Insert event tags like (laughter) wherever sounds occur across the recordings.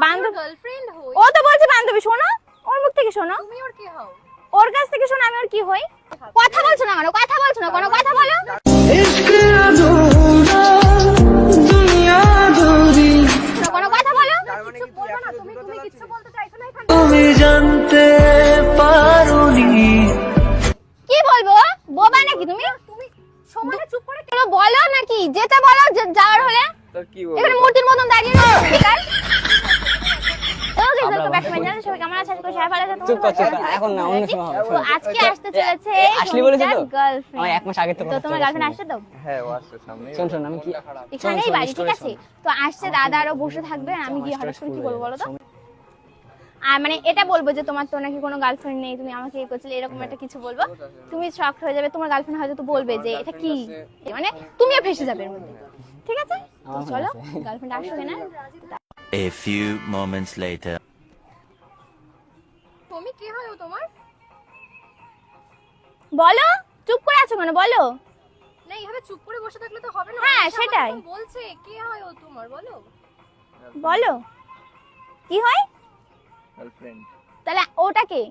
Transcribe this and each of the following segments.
বান্ধব গার্লফ্রেন্ড হই। ও তো বলছে বান্ধবী শোনো। ওর মুখ থেকে শোনো। তুমি ওর কি হও? ওর কাছ থেকে শোনো আমি ওর কি হই? কথা বলছো না কেন? কথা বলছো না কোনো? কথা বলো। কোনো কথা বলো। কিছু বলব না তুমি তুমি কিছু বলতে চাইছো না তুমি জানতে পারোনি কি বলব? বোবা নাকি তুমি? তুমি সমানে চুপ করে কেন বলো নাকি? যেতে বলো যে- যাওয়ার হলে। তো কি এখানে মূর্তির মতন দাঁড়িয়ে রয়েছে বেকার okay welcome back to my channel সবাই কেমন আছেন আশা করি সবাই ভালো আছেন চুপ কর, চুপ এখন না, অন্য সময় হবে, আজকে আসতে চলেছে আসলি বলেছে তো? গার্লফ্রেন্ড আমার এক মাস আগে তো তো তোমার গার্লফ্রেন্ড আসছে। আসছে হ্যাঁ ও আসছে সামনে শোন শোন আমি কি এখানেই বাড়ি ঠিক আছে? তো আসছে দাদা আরও বসে থাকবে আমি গিয়ে হঠাৎ করে কি বলব বলো তো? আর মানে এটা বলব যে তোমার তো নাকি কোনো গার্লফ্রেন্ড নেই তুমি আমাকে এই করছিলে এরকম একটা কিছু বলব। তুমি শক হয়ে যাবে তোমার গার্লফ্রেন্ড হয়তো তো বলবে যে এটা কি? মানে তুমিও ফেসে যাবে এর মধ্যে। ঠিক আছে? চলো গার্লফ্রেন্ড আসবে না A few moments later. বলো চুপ করে আছো কেন? বলো। না এইভাবে চুপ করে বসে থাকলে তো হবে না। হ্যাঁ, সেটাই। বলছে কি হয় ও তোমার? বলো। বলো। কি হয়? গার্লফ্রেন্ড তাহলে ওটা কে?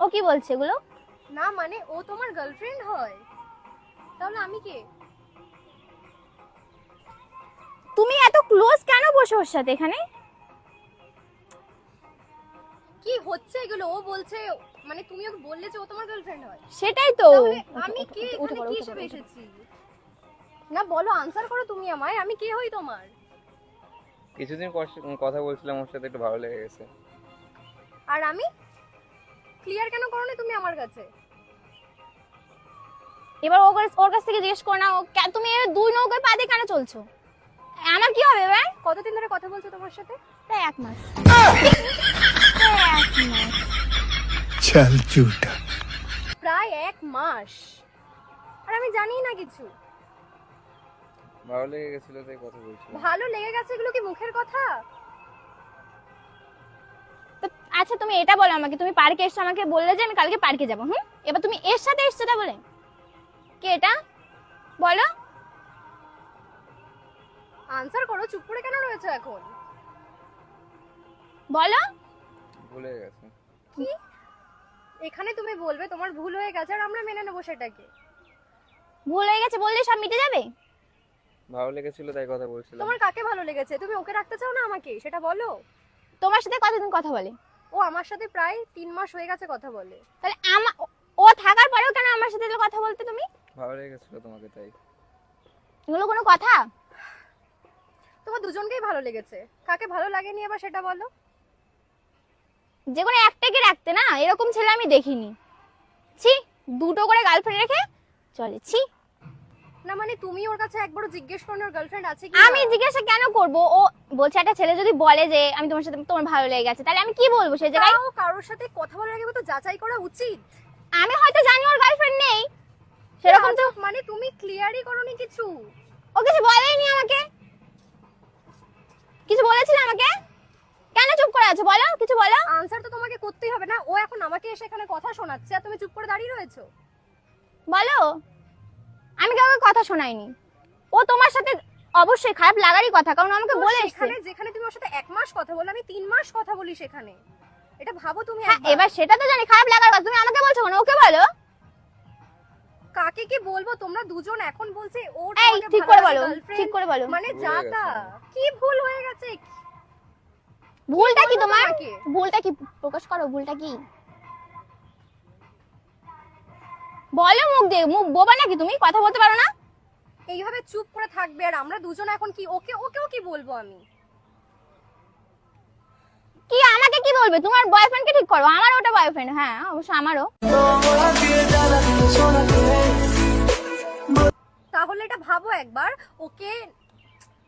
ও কি বলছে এগুলো? না মানে ও তোমার গার্লফ্রেন্ড হয়। তাহলে আমি কে? তুমি এত ক্লোজ কেন বসে ওর সাথে এখানে? কি হচ্ছে এগুলো? ও বলছে মানে তুমি ওকে বললে যে ও তোমার গার্লফ্রেন্ড হয়। সেটাই তো। আমি কে উঠে এখানে কি হিসেবে এসেছি? না বলো আনসার করো তুমি আমায় আমি কে হই তোমার? কিছুদিন কথা বলছিলাম ওর সাথে একটু ভালো লেগে গেছে। আর আমি? ক্লিয়ার কেন করো তুমি আমার কাছে? এবার ওর কাছ- ওর কাছ থেকে জিজ্ঞেস করো না তুমি দুই নৌকায় পা দিয়ে কেন চলছো? আমার কি হবে এবার? কতদিন ধরে কথা বলছো তোমার সাথে? প্রায় এক মাস। প্রায় এক মাস। চল ঝুটা প্রায় এক মাস। আর আমি জানি না কিছু। ভালো লেগে গেছিল তাই কথা বলছিলাম ভালো লেগে গেছে এগুলো কি মুখের কথা? তো আচ্ছা তুমি এটা বলো আমাকে। তুমি পার্কে এসছো আমাকে বললে যে আমি কালকে পার্কে যাব হুম? এবার তুমি এর সাথে এসছো তা বলে। কি এটা? বলো। আনসার করো চুপ করে কেন রয়েছে এখন? বলো। ভুলে গেছে। এখানে তুমি বলবে তোমার ভুল হয়ে গেছে আর আমরা মেনে নেব সেটাকে। ভুল হয়ে গেছে বললে সব মিটে যাবে? ভালো লেগেছিল তাই কথা বলছিলাম। তোমার কাকে ভালো লেগেছে? তুমি ওকে রাখতে চাও না আমাকে? সেটা বলো। তোমার সাথে কতদিন কথা বলে? ও আমার সাথে প্রায় তিন মাস হয়ে গেছে কথা বলে। তাহলে আমা ও থাকার পরেও কেন আমার সাথে এগুলো কথা বলতে তুমি? ভালো লেগেছিল তোমাকে তাই। এগুলো কোনো কথা? তোমার দুজনকেই ভালো লেগেছে। কাকে ভালো লাগেনি আবার সেটা বলো। যে কোনো একটাকে রাখতে না এরকম ছেলে আমি দেখিনি। ছি দুটো করে গার্লফ্রেন্ড রেখে চলে ছি। না মানে তুমি ওর কাছে একবারও জিজ্ঞেস করো ওর গার্লফ্রেন্ড আছে কি আমি জিজ্ঞাসা কেন করব? ও বলছে একটা ছেলে যদি বলে যে আমি তোমার সাথে তোমার ভালো লেগে গেছে তাহলে আমি কি বলব সেই জায়গায়? ও কারোর সাথে কথা বলার আগে তো যাচাই করা উচিত। আমি হয়তো জানি ওর গার্লফ্রেন্ড নেই। সেরকম তো মানে তুমি ক্লিয়ারই করোনি কিছু? ও কিছু বলেনি আমাকে? কিছু বলেছিল আমাকে? কেন চুপ করে আছো? বলো কিছু বলো। আনসার তো তোমাকে করতেই হবে না। ও এখন আমাকে এসে এখানে কথা শোনাচ্ছে আর তুমি চুপ করে দাঁড়িয়ে রয়েছো। বলো। আমি কাউকে কথা শোনাইনি। ও তোমার সাথে অবশ্যই খারাপ লাগারই কথা কারণ আমাকে বলে এসছে। সেখানে যেখানে তুমি ওর সাথে এক মাস কথা বলো আমি তিন মাস কথা বলি সেখানে। এটা ভাবো তুমি হ্যাঁ এবার সেটা তো জানি খারাপ লাগার কথা। তুমি আমাকে বলছো কেন? ওকে বলো। কাকে কি বলব? তোমরা দুজন এখন বলছে তোমাকে ঠিক করে বলো। ঠিক করে বলো। মানে যা তা। কি ভুল হয়ে গেছে? ভুলটা কি তোমার? ভুলটা কি? প্রকাশ করো ভুলটা কি? বলো মুখ দিয়ে মুখ বোবা নাকি তুমি? কথা বলতে পারো না। এইভাবে চুপ করে থাকবে আর আমরা দুজন এখন কি ওকে ওকেও কি বলব আমি? কি আমাকে কি বলবে? তোমার বয়ফ্রেন্ডকে ঠিক করো? আমার ওটা বয়ফ্রেন্ড হ্যাঁ অবশ্য আমারও। তাহলে এটা ভাবো একবার ওকে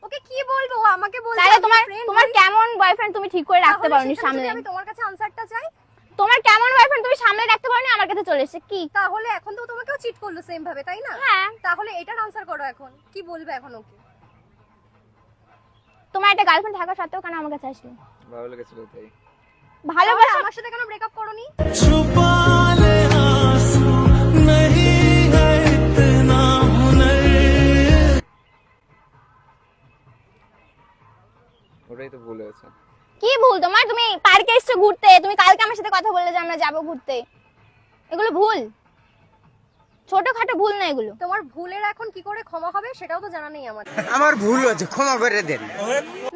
ওকে কি বলব? আমাকে বলছো তাহলে তোমার তোমার কেমন বয়ফ্রেন্ড তুমি ঠিক করে রাখতে পারোনি সামনে আমি তোমার কাছে আনসারটা চাই? তোমার কেমন বয়ফ্রেন্ড তুমি সামনে রাখতে পারোনি? আমার কাছে চলে এসেছে কি? তাহলে এখন তো তোমাকেও চিট করল সেম ভাবে তাই না? হ্যাঁ। তাহলে এটার আনসার করো এখন। কি বলবে এখন ওকে? তোমার একটা গার্লফ্রেন্ড থাকা সত্ত্বেও কেন আমার কাছে আসলে? ভালো লেগেছিল তাই। ভালোবাসা আমার সাথে কেন ব্রেকআপ করোনি? ছুপালে হাসু ওটাই তো ভুল হয়েছে কি ভুল তোমার? তুমি পার্কে এসছো ঘুরতে। তুমি কালকে আমার সাথে কথা বললে যে আমরা যাব ঘুরতে। এগুলো ভুল। ছোটখাটো ভুল না এগুলো। তোমার ভুলের এখন কি করে ক্ষমা হবে সেটাও তো জানা নেই আমার আমার ভুল হয়েছে ক্ষমা করে দেন।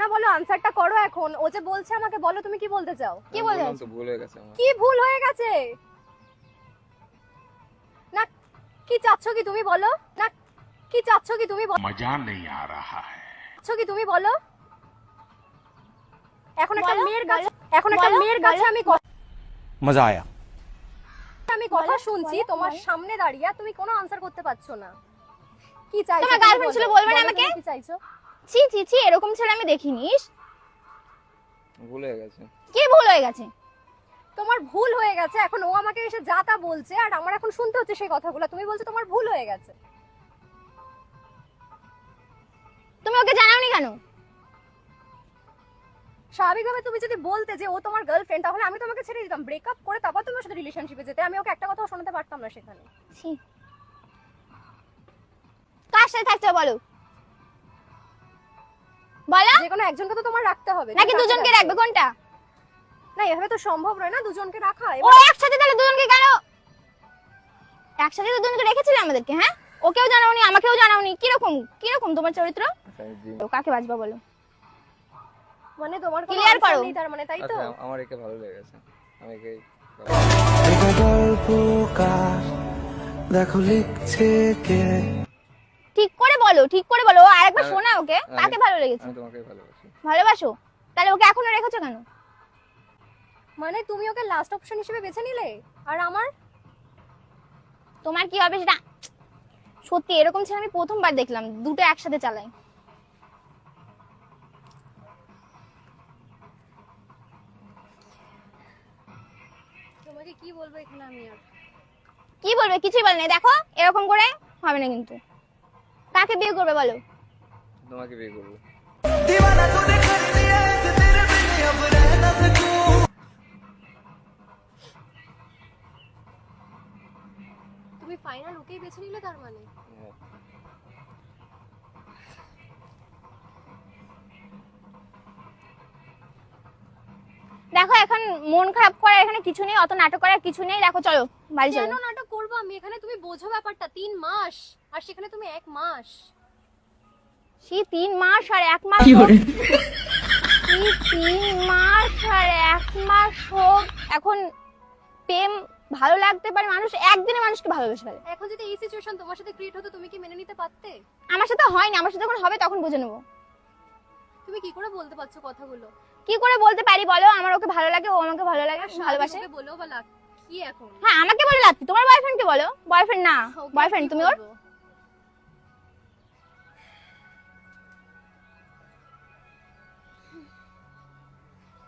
না বলো আনসারটা করো এখন। ও যে বলছে আমাকে বলো তুমি কি বলতে চাও? কি বলে তো ভুল হয়ে গেছে আমার। কি ভুল হয়ে গেছে? না কি চাচ্ছ কি তুমি বলো? না কি চাচ্ছ কি তুমি বলো মজা নেই আ রাহা হ্যায়। চাচ্ছ কি তুমি বলো? এখন একটা মেয়ের কাছে এখন একটা মেয়ের কাছে আমি কথা- মজা আয়া। আমি কথা শুনছি তোমার সামনে দাঁড়িয়ে তুমি কোনো আনসার করতে পারছ না। কি চাইছো তোমার তুমি girlfriend ছিল বলবে না আমাকে? কি চাইছো? ছি ছি ছি এরকম ছেলে আমি দেখিনি। ভুল হয়ে গেছে। কি ভুল হয়ে গেছে? তোমার ভুল হয়ে গেছে এখন ও আমাকে এসে যা তা বলছে আর আমার এখন শুনতে হচ্ছে সেই কথাগুলো তুমি বলছো তোমার ভুল হয়ে গেছে। তুমি ওকে জানাওনি কেন? স্বাভাবিকভাবে তুমি যদি বলতে যে ও তোমার গার্লফ্রেন্ড তাহলে আমি তোমাকে ছেড়ে দিতাম। ব্রেকআপ করে তারপর তুমি ওর সাথে রিলেশনশিপে যেতে। আমি ওকে একটা কথাও শোনাতে পারতাম না সেখানে। কার সাথে থাকতে বলো? বলো? যে কোনো একজনকে তো তোমার রাখতে হবে। নাকি দুজনকে রাখবে কোনটা? না এভাবে তো সম্ভব নয় না দুজনকে রাখা। ও একসাথে তাহলে দুজনকে কেন? একসাথে তো দুজনকে রেখেছিলে আমাদেরকে হ্যাঁ? ওকেও জানাওনি আমাকেও জানাওনি। কীরকম? কীরকম তোমার চরিত্র? আচ্ছা, তো কাকে বাজবা বলো? মানে তোমার ক্লিয়ার করো। তার মানে তাই তো? আচ্ছা আমার একে ভালো লেগেছে। আমি একে গল্পকার দেখো লিখছে কে। ঠিক করে বলো ঠিক করে বলো। ও আরেকবার আমি- শোনা ওকে। কাকে ভালো লেগেছে? আমি তোমাকে ভালোবাসি। ভালোবাসো? তাহলে ওকে এখনও রেখেছো কেন? মানে তুমি ওকে লাস্ট অপশন হিসেবে বেছে নিলে? আর আমার? তোমার কি হবে সেটা? সত্যি এরকম ছেলে আমি প্রথমবার দেখলাম দুটো একসাথে চালাই। তোমাকে কি বলব এখানে আমি আর? কি বলবে? কিছুই বলে নাই। দেখো এরকম করে হবে না কিন্তু। কাকে বিয়ে করবে বলো? তোমাকে বিয়ে করব। তুমি ফাইনাল ওকেই বেছে নিলে তার মানে? দেখো এখন মন খারাপ করার এখানে কিছু নেই অত নাটক করার কিছু নেই। দেখো চলো বাড়ি কেন চলো নাটক করব আমি? এখানে তুমি বোঝো ব্যাপারটা তিন মাস আর সেখানে তুমি এক মাস। সেই তিন মাস আর এক মাস তিন মাস আর এক মাস হোক এখন প্রেম ভালো লাগতে পারে মানুষ একদিনে মানুষকে ভালোবেসে ফেলে। এখন যদি এই সিচুয়েশন তোমার সাথে ক্রিয়েট হতো তুমি কি মেনে নিতে পারতে? আমার সাথে হয়নি আমার সাথে যখন হবে তখন বুঝে নেব। তুমি কি করে বলতে পারছ কথাগুলো? কি করে বলতে পারি বলো? আমার ওকে ভালো লাগে ও আমাকে ভালো লাগে ভালোবাসে। ওকে বলো বা লাগ কি এখন? হ্যাঁ আমাকে বলে কি? তোমার বয়ফ্রেন্ডকে বলো? বয়ফ্রেন্ড না বয়ফ্রেন্ড তুমি ওর?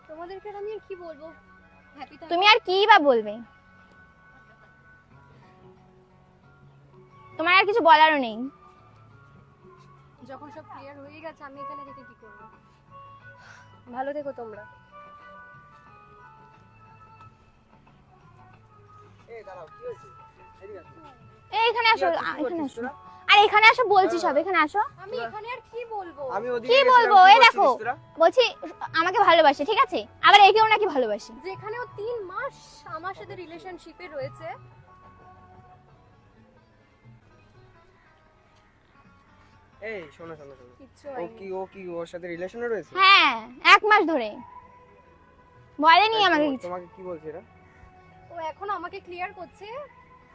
তোমাদেরকে আমি আর কি বলব? তুমি আর কি বা বলবে? তোমার আর কিছু বলারও নেই। যখন সব ক্লিয়ার হয়ে গেছে আমি এখানে রেখে কি করব? ভালো থেকো তোমরা। এই এখানে আসো আ, এখানে আসো। আর এখানে আসো বলছি সব এখানে আসো। আমি এখানে আর কি বলব? আমি কি বলব? এই দেখো বলছি আমাকে ভালোবাসে ঠিক আছে? আবার একেও নাকি ভালোবাসে। যেখানে ও তিন মাস আমার সাথে রিলেশনশিপে রয়েছে এই শোনো শোনো শোনো। ও কি ও কি ওর সাথে রিলেশনে রয়েছে? হ্যাঁ এক মাস ধরে। বলেনি আমাকে কিছু। তোমাকে কি বলছে এরা? ও এখন আমাকে ক্লিয়ার করছে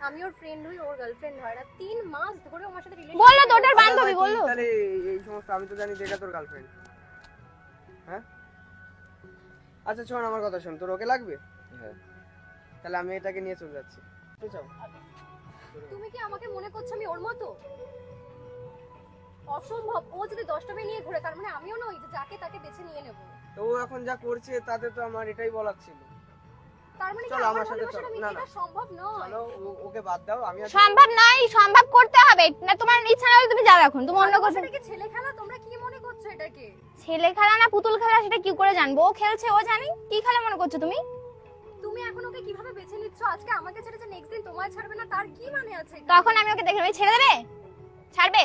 আমি ওর ফ্রেন্ড হই ওর গার্লফ্রেন্ড হয় না। তিন মাস ধরে আমার সাথে রিলেশন বলল তো ওটার বান্ধবী আচ্ছা, বলল। তাহলে এই- সমস্ত আমি তো জানি যে এটা তোর গার্লফ্রেন্ড হ্যাঁ? আচ্ছা শোন আমার কথা শোন। তোর ওকে লাগবে? হ্যাঁ। তাহলে আমি এটাকে নিয়ে চলে যাচ্ছি। তুমি কি আমাকে মনে করছ আমি ওর মতো? অসম্ভব। ও যদি দশটা মেয়ে নিয়ে ঘুরে তার মানে আমিও নই যে যাকে তাকে বেছে নিয়ে নেব। তো ও এখন যা করছে তাতে তো আমার এটাই বলার ছিল। তার মানে চলো, আমার আমার সাথে চলো। না, না। সম্ভব নয়। চলো ওকে বাদ দাও আমি সম্ভব নয় সম্ভব করতে হবে। না তোমার ইচ্ছা না হলে তুমি যাও এখন। তুমি অন্য কোথাও ভালোবাসাটা ছেলে খেলা তোমরা কি মনে করছ এটাকে? ছেলে খেলা না পুতুল খেলা সেটা কি করে জানব? ও খেলছে ও জানি। কি খেলা মনে করছ তুমি? তুমি এখন ওকে কীভাবে বেছে নিচ্ছ? আজকে আমাকে ছেড়ে যে নেক্সট দিন তোমায় ছাড়বে না তার কি মানে আছে তখন আমি ওকে দেখে ছেড়ে দেবে? ছাড়বে?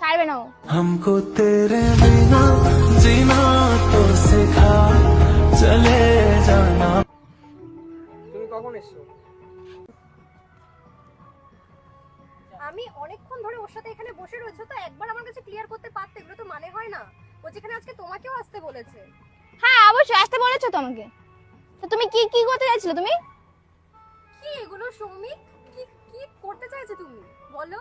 ছাড়বে না हमको तेरे बिना जीना तो सिखा चले जाना। তুমি কখন এসছো? আমি অনেকক্ষণ ধরে ওর সাথে এখানে বসে রয়েছো তো একবার আমার কাছে ক্লিয়ার করতে পারতে এগুলো তো মানে হয় না। ও যেখানে আজকে তোমাকেও আসতে বলেছে। হ্যাঁ অবশ্যই আসতে বলেছ তোমাকে। তো তুমি কি কি করতে চাইছিলে তুমি? কি এগুলো সৌমিক? কি কি করতে চাইছো তুমি? বলো।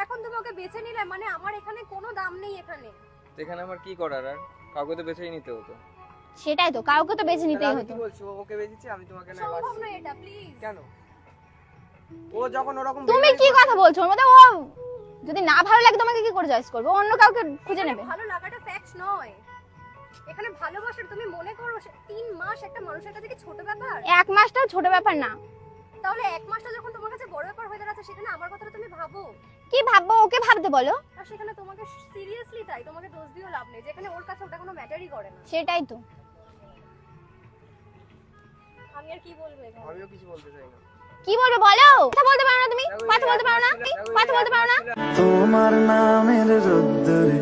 এখন তুমি ওকে বেছে নিলে মানে আমার এখানে কোনো দাম নেই এখানে। তো এখানে আমার কি করার আর? কাউকে তো বেছেই নিতে হতো। সেটাই তো কাউকে তো বেছে নিতেই হতো। কি বলছি? ওকে বেঁচেছি আমি তোমাকে না সম্ভব। নয় এটা প্লিজ কেন? ও যখন ওরকম তুমি কি কথা বলছো? ওর মধ্যে ও যদি না ভালো লাগে তোমাকে কি করে চয়েস করবে? অন্য কাউকে খুঁজে নেবে। ভালো লাগাটা ফ্যাক্ট নয়। এখানে ভালোবাসার তুমি মনে করো সে- তিন মাস একটা মানুষের কাছে কি ছোট ব্যাপার? এক মাসটাও ছোট ব্যাপার না। তাহলে এক মাসটা যখন তোমার কাছে বড় ব্যাপার হয়ে দাঁড়াচ্ছে সেখানে আমার কথাটা তুমি ভাবো। কি ভাববো ওকে ভাবতে বলো। আর সেখানে তোমাকে সিরিয়াসলি তাই তোমাকে দোষ দিও লাভ নেই। যেখানে ওর কাছে ওটা কোনো ম্যাটারই করে না। সেটাই তো। আমি আর কি বলব এখানে? আমিও কিছু বলতে চাই না। কি বলবে বলো? কথা বলতে পারো না তুমি? কথা বলতে পারো না? কথা বলতে পারো না? তোমার নামের রোদ্দুরে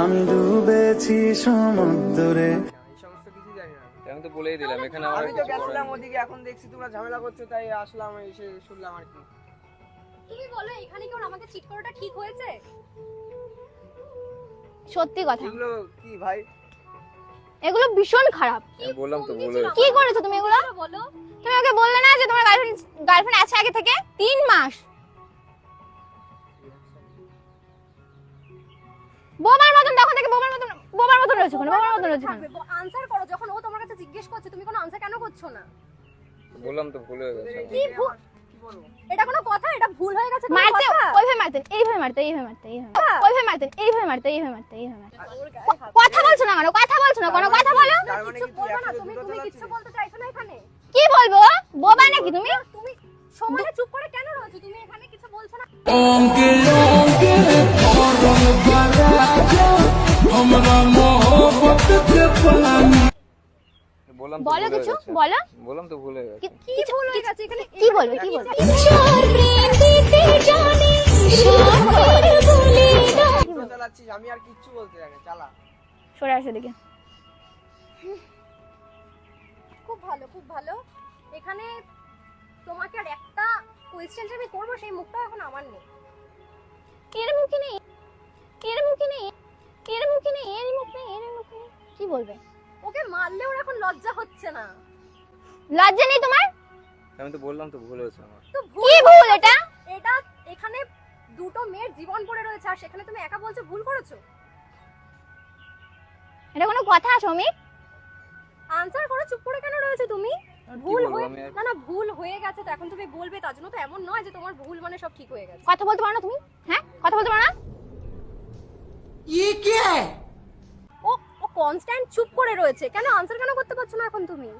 আমি ডুবেছি সমুদ্রে। সমস্ত কিছু জানি আমি তো বলেই দিলাম এখানে আমি তো গেছিলাম ওদিকে এখন দেখছি তোমরা ঝামেলা করছ তাই আসলাম এসে শুনলাম আর কি। তুমি বলো এখানে কি আমাকে চিট করাটা ঠিক হয়েছে? সত্যি কথা। এগুলো কি ভাই? এগুলো ভীষণ খারাপ। বললাম তো হয়েছে কি করেছ তুমি এগুলো? বলো তুমি ওকে বললে না যে তোমার গার্লফ্রেন্ড গার্লফ্রেন্ড আছে আগে থেকে? তিন মাস। বোমার মতন তখন থেকে বোমার মতন বোমার মতন রয়েছে ওখানে বোমার মতন রয়েছে আনসার করো যখন ও তোমার কাছে জিজ্ঞেস করছে তুমি কোনো আনসার কেন করছ না? বললাম তো ভুল হয়ে গেছে। কি এটা কোনো কথা? এটা ভুল হয়ে গেছে মারতে ওইভাবে মারতেন এইভাবে মারতে এইভাবে মারতে এইভাবে ওইভাবে মারতেন এইভাবে মারতে এইভাবে মারতে এইভাবে হাত কথা বলছো না কেন? কথা বলছো না কোনো? কথা বলো। মানে কিছু কি বলব না। একসাথে তুমি তুমি কিছু বলতে চাইছো না এখানে? কি বলব? বোবা নাকি তুমি? তুমি সময়টা চুপ করে কেন রয়েছো? তুমি এখানে কিছু বলছো না? বললাম বলো কিছু? বলো। বললাম তো ভুল গেছে। কি- কি ভুল হয়ে গেছে এখানে কি বলবে কি বলবে চালাচ্ছিস আমি আর কিচ্ছু বলতে জানি চালা সরে আসো দিকে খুব ভালো খুব ভালো। এখানে তোমাকে আর একটা কোয়েশ্চেন আমি করব সেই মুখটা এখন আমার নেই। এর মুখে নেই? এর মুখে নেই? এর মুখে নেই? এর মুখ নেই এর মুখ নেই। কি বলবে? ওকে মারলে ওর এখন লজ্জা হচ্ছে না। লজ্জা নেই তোমার? আমি তো বললাম তো ভুল হয়েছে আমার। তো কি ভুল এটা? এটা এখানে দুটো মেয়ের জীবন পড়ে রয়েছে আর সেখানে তুমি একা বলছো ভুল করেছ? এটা কোনো কথা সমীর? আনসার করে চুপ করে কেন রয়েছে তুমি? ভুল হয়ে না না ভুল হয়ে গেছে তো এখন তুমি বলবে তার জন্য তো এমন নয় যে তোমার ভুল মানে সব ঠিক হয়ে গেছে। কথা বলতে পারো না তুমি? হ্যাঁ? কথা বলতে পারো না? ও কনস্ট্যান্ট চুপ করে রয়েছে। কেন? আনসার কেন করতে পারছ না এখন তুমি?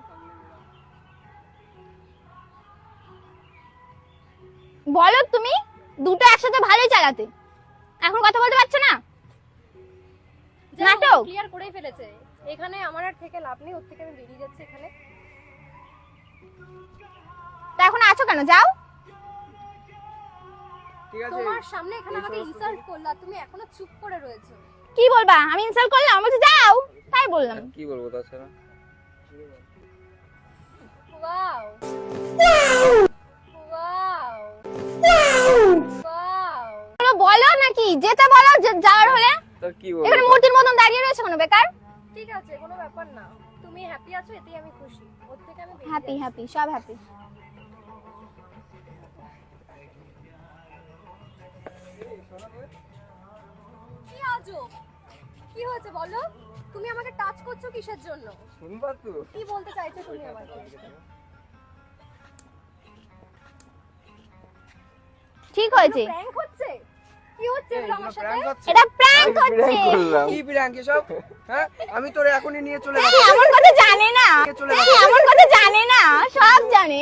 বলো তুমি দুটো একসাথে ভালোই চালাতে। এখন কথা বলতে পারছ না? নাটক? ক্লিয়ার করেই ফেলেছে। এখানে আমার আর থেকে লাভ নেই ওর থেকে আমি বেরিয়ে যাচ্ছি এখানে। তা এখন আছো কেন? যাও। ঠিক আছে। তোমার সামনে এখানে আমাকে ইনসাল্ট করলা তুমি এখনও চুপ করে রয়েছো। কি বলবা? আমি ইনসাল্ট করলাম বলছি যাও। তাই বললাম। কি বলব তাছাড়া? ওয়াও ওয়াও ওয়াও বলো বলো নাকি? যেতে বলো যে- যাওয়ার হলে। তো কি বলব? এখানে মূর্তির মতন দাঁড়িয়ে রয়েছে কোনো বেকার? ঠিক আছে কোনো ব্যাপার না। তুমি হ্যাপি আছো এতেই আমি খুশি। ওর থেকে আমি হ্যাপি হ্যাপি সব হ্যাপি কি আজব? কি হয়েছে বলো? তুমি আমাকে টাচ করছ কিসের জন্য? শুনবা তো। কি বলতে চাইছো তুমি আমাকে? ঠিক হয়েছে। প্র্যাঙ্ক হচ্ছে? কি হচ্ছে আমার সাথে? এটা প্র্যাঙ্ক আমি হচ্ছে। কি প্র্যাঙ্ক এসব? হ্যাঁ আমি তোরে এখনই নিয়ে চলে যাব। এমন কথা জানে না। এমন কথা জানে না। সব জানে।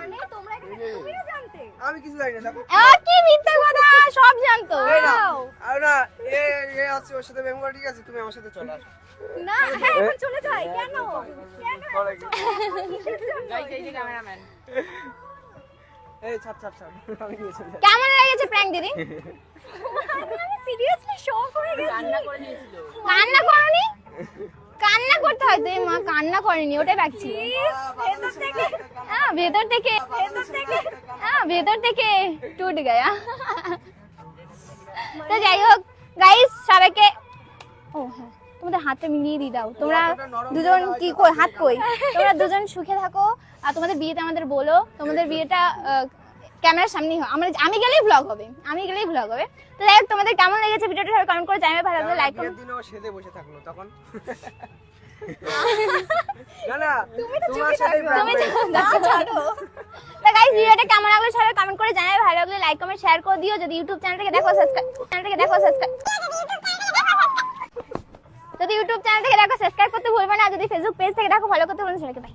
মানে তোমরা আমি কিছু জানি না দেখো কি মিথ্যা কথা সব জানতো না আর না এ এ আছে ওর সাথে বেঙ্গল ঠিক আছে তুমি আমার সাথে চলে আসো না হ্যাঁ এখন চলে যাই কেন? এই আমি চলে কেমন লেগেছে প্র্যাঙ্ক দিদি আমি সিরিয়াসলি শক হয়ে গেছি কান্না করনি কান্না করতে হয় তো এই মা কান্না করেনি ওটাই বাকি ছিল হ্যাঁ ভেতর থেকে হ্যাঁ ভেতর থেকে টুট গয়া। তো যাই হোক গাইস সবাইকে ও হ্যাঁ তোমাদের হাতটা মিলিয়ে দিয়ে দাও। তোমরা দুজন কি কই হাত কই? তোমরা দুজন সুখে থাকো আর তোমাদের বিয়েতে আমাদের বলো। তোমাদের বিয়েটা ক্যামেরার সামনেই হয় আমরা আমি গেলেই ব্লগ হবে। আমি গেলেই ব্লগ হবে। তো যাই হোক তোমাদের কেমন লেগেছে ভিডিওটা সবাই কমেন্ট করে জানাবে। ভালো লাগলে লাইক বিয়ের করো। দিনে ও সেজে বসে থাকল তখন। (laughs) না না তোমার সাথে তুমি ছাড়ো। তো গাইস ভিডিওটা কেমন লাগল সবাই কমেন্ট করে জানাবে। ভালো লাগলে লাইক কমেন্ট শেয়ার করে দিও। যদি ইউটিউব চ্যানেল দেখো সাবস্ক্রাইব চ্যানেল দেখো সাবস্ক্রাইব যদি ইউটিউব চ্যানেল থেকে দেখো সাবস্ক্রাইব করতে ভুলবে না। যদি ফেসবুক পেজ থেকে দেখো ফলো করতে ভুলবে না সবাইকে বাই